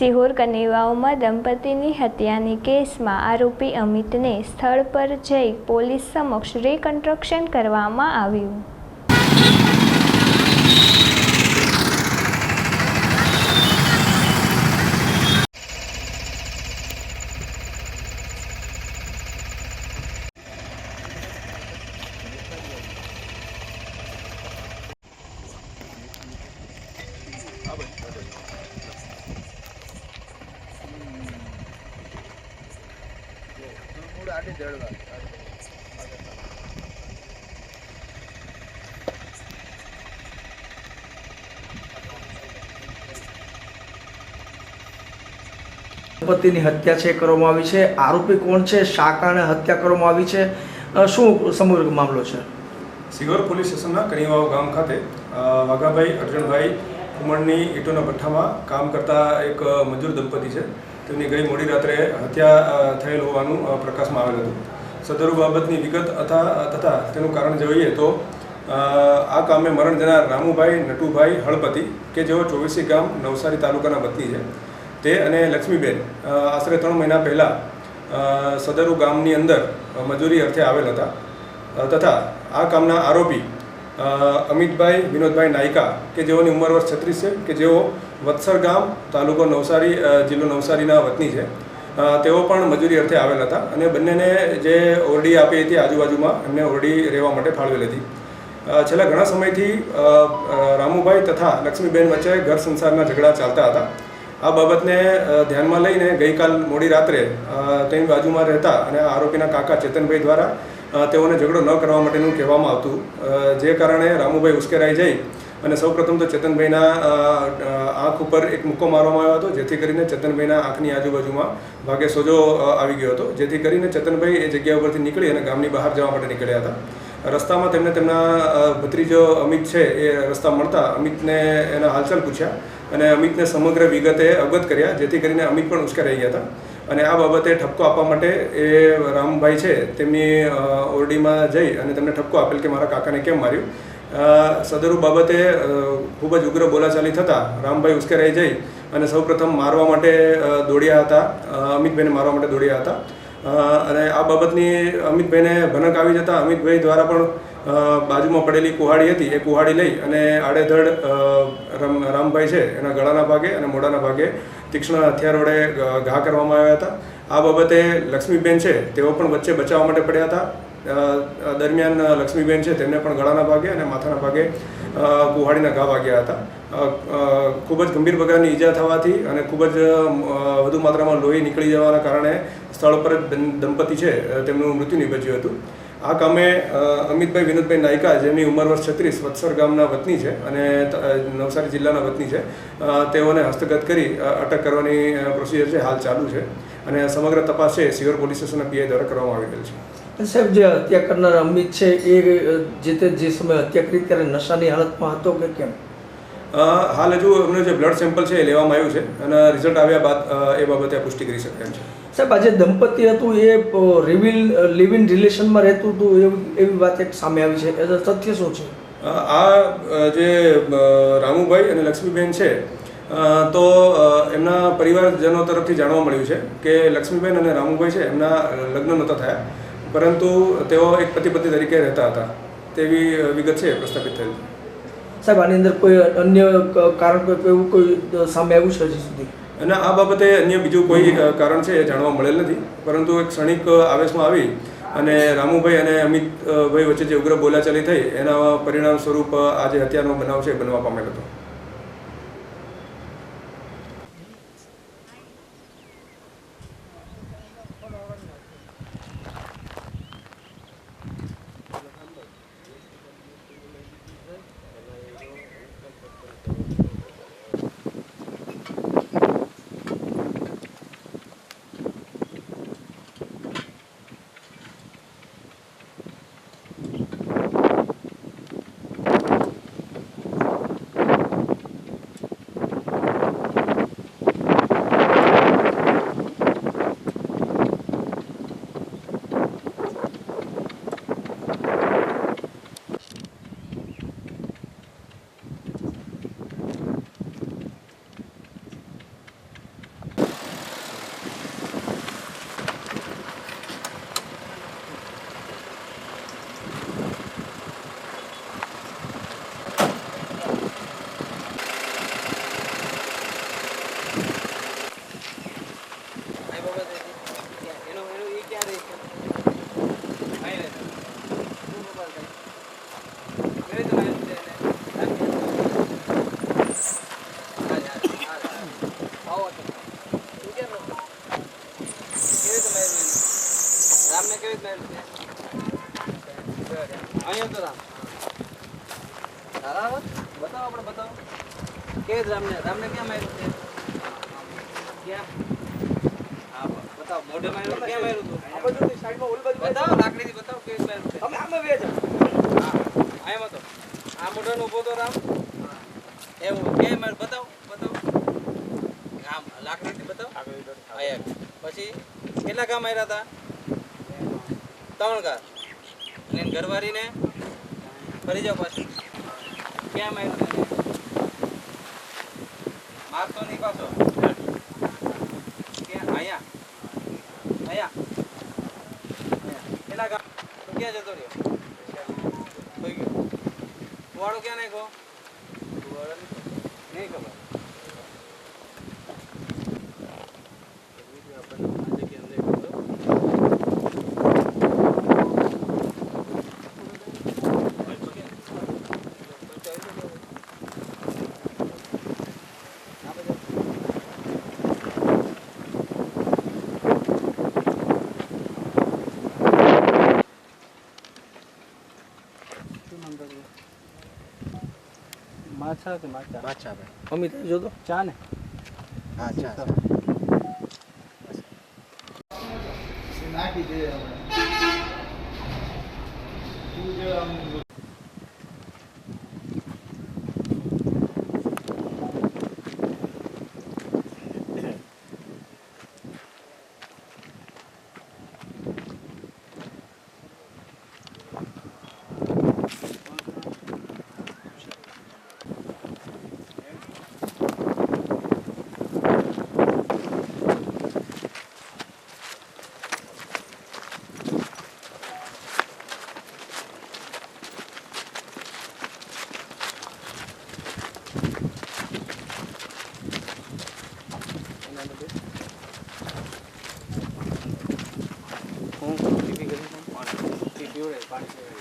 સિહોર કનેવાઓમાં દંપતીની હત્યાની કેસમાં આરોપી અમિતને સ્થળ પર જઈ પોલીસ સમક્ષ રિકન્સ્ટ્રક્શન કરવામાં આવ્યું. દંપતીની હત્યા છે કરવામાં આવી છે. આરોપી કોણ છે? શા કારણે હત્યા કરવામાં આવી છે? શું સમગ્ર મામલો છે? સિગોર પોલીસ સ્ટેશનના કણીવાવ ગામ ખાતે વાઘાભાઈ અર્જુનભાઈ ઉમરની ઈંટોના ભઠ્ઠામાં કામ કરતા એક મજૂર દંપતી છે. તેમની ગઈ મોડી રાત્રે હત્યા થયેલ હોવાનું પ્રકાશમાં આવેલ હતું. સદરુ બાબતની વિગત તથા તથા તેનું કારણ જોઈએ તો આ કામે મરણ જનાર રામુભાઈ નટુભાઈ હળપતિ, કે જેઓ ચોવીસી ગામ નવસારી તાલુકાના વતની છે. તે અને લક્ષ્મીબેન આશરે ત્રણ મહિના પહેલાં સદરુ ગામની અંદર મજૂરી અર્થે આવેલ હતા. તથા આ કામના આરોપી અમિતભાઈ, વિનોદભાઈ નાયકા, કે જેઓની ઉંમર વર્ષ છત્રીસ છે, કે જેઓ વત્સર ગામ, તાલુકો નવસારી જિલ્લો નવસારીના વતની છે. તેઓ પણ મજૂરી અર્થે આવેલ હતા અને બંનેને જે ઓરડી આપી હતી આજુબાજુમાં, એમને ઓરડી રહેવા માટે ફાળવેલી હતી. છેલ્લા ઘણા સમયથી રામુભાઈ તથા લક્ષ્મીબેન વચ્ચે ઘર સંસારના ઝઘડા ચાલતા હતા. આ બાબતને ધ્યાનમાં લઈને ગઈકાલ મોડી રાત્રે તેની બાજુમાં રહેતા અને આરોપીના કાકા ચેતનભાઈ દ્વારા તેઓને ઝઘડો ન કરવા માટેનું કહેવામાં આવતું. જે કારણે રામુભાઈ ઉશ્કેરાઈ જઈ અને સૌપ્રથમ તો ચેતનભાઈના આંખ ઉપર એક મુક્કો મારવામાં આવ્યો હતો, જેથી કરીને ચેતનભાઈના આંખની આજુબાજુમાં ભાગે સોજો આવી ગયો હતો. જેથી કરીને ચેતનભાઈ એ જગ્યા ઉપરથી નીકળી અને ગામની બહાર જવા માટે નીકળ્યા હતા. રસ્તામાં તેમને તેમના ભત્રીજો અમિત છે એ રસ્તા મળતા અમિતને એના હાલચાલ પૂછ્યા અને અમિતને સમગ્ર વિગતે અવગત કર્યા, જેથી કરીને અમિત પણ ઉશ્કેરાઈ ગયા હતા. અને આ બાબતે ઠપકો આપવા માટે એ રામભાઈ છે તેમની ઓરડીમાં જઈ અને તેમને ઠપકો આપેલ કે મારા કાકાને કેમ માર્યું. અ, સદરુ બાબતે ખૂબ જ ઉગ્ર બોલાચાલી થતાં રામભાઈ ઉશ્કેરાઈ જઈ અને સૌપ્રથમ મારવા માટે દોડ્યા હતા. અમિતભાઈને મારવા માટે દોડ્યા હતા. અને આ બાબતની અમિતભાઈને ભનક આવી જતાં અમિતભાઈ દ્વારા પણ બાજુમાં પડેલી કુહાડી હતી. એ કુહાડી લઈ અને આડેધડ રામભાઈ છે એના ગળાના ભાગે અને મોઢાના ભાગે તીક્ષ્ણ હથિયાર વડે ઘા કરવામાં આવ્યા હતા. આ બાબતે લક્ષ્મીબેન છે, તેઓ પણ વચ્ચે બચાવવા માટે પડ્યા હતા. દરમિયાન લક્ષ્મીબેન છે, તેમને પણ ગળાના ભાગે અને માથાના ભાગે કુહાડીના ઘા વાગ્યા હતા. ખૂબ જ ગંભીર પ્રકારની ઈજા થવાથી અને ખૂબ જ વધુ માત્રામાં લોહી નીકળી જવાના કારણે સ્થળ પર દંપતી છે તેમનું મૃત્યુ નિપજ્યું હતું. આ કામે અમિતભાઈ વિનોદભાઈ નાયકા જેમની ઉંમર વર્ષ છત્રીસ, વત્સર ગામના વતની છે અને નવસારી જિલ્લાના વતની છે. તેઓને હસ્તગત કરી અટક કરવાની પ્રોસિજર છે, હાલ ચાલુ છે. અને સમગ્ર તપાસ છે સિયોર પોલીસ સ્ટેશનના પીઆઈ દ્વારા કરવામાં આવી રહેલ છે. સાહેબ, જે હત્યા કરનાર અમિત છે, એ જે તે જે સમયે હત્યા કરી, ત્યારે નશાની હાલતમાં હતો કે કેમ? હાલ હજુ એમનું જે બ્લડ સેમ્પલ છે એ લેવામાં આવ્યું છે અને રિઝલ્ટ આવ્યા બાદ એ બાબતે પુષ્ટિ કરી શકાય એમ છે. સાહેબ આજે દંપતી હતું એ રિવિલ લિવ ઇન રિલેશનમાં રહેતું હતું એવી એવી વાત એક સામે આવી છે. સત્ય શું છે? આ જે રામુભાઈ અને લક્ષ્મીબેન છે તો એમના પરિવારજનો તરફથી જાણવા મળ્યું છે કે લક્ષ્મીબેન અને રામુભાઈ છે એમના લગ્ન નહોતા થયા. પરંતુ તેઓ એક પતિ પત્ની તરીકે રહેતા હતા. તેવી વિગત છે પ્રસ્થાપિત થયેલ. સાહેબ આની અંદર કોઈ અન્ય કારણ કોઈ એવું કોઈ સામે આવ્યું છે હજી સુધી? અને આ બાબતે અન્ય બીજું કોઈ કારણ છે એ જાણવા મળેલ નથી. પરંતુ એક ક્ષણિક આવેશમાં આવી અને રામુભાઈ અને અમિતભાઈ વચ્ચે જે ઉગ્ર બોલાચાલી થઈ એના પરિણામ સ્વરૂપ આજે આ જે હત્યાનો બનાવ છે બનવા પામેલ હતો. અહીંયા તો રામ. તારા બતાવો આપણે બતાવો. કેવી રામને? રામને ક્યાં માર્યું છે? ક્યાં? હા બતાવો મોઢે માર્યું ક્યાં માર્યું તું આ સાઈડમાં ઓલી બાજુ બતાવો લાકડીથી બતાવો કેવી માર્યું છે? અમે આમે બે જાઓ હા આમાં તો. આ મોઢાનો ઊભો તો રામ. એવું ક્યાંય માર બતાવો બતાવો. આમ લાકડીથી બતાવો. અહીંયા પછી કેટલા કામ આવ્યા હતા? ત્રણ કાર અને ઘરવારીને ફરી જાઓ પાછું. માર્યું તને મારતો નહીં પાછો? ક્યાં અહીંયા? અહીંયા? કામ તું ક્યાં જતો રહ્યો? થઈ ગયો. કુવાડો ક્યાં નાખ્યો? કુવાડો નહીં ખબર. માછા કે માછા માછા ભાઈ અમિત જોતો ચા ને? હા ચા. હું ટીપી કરી પાણી back to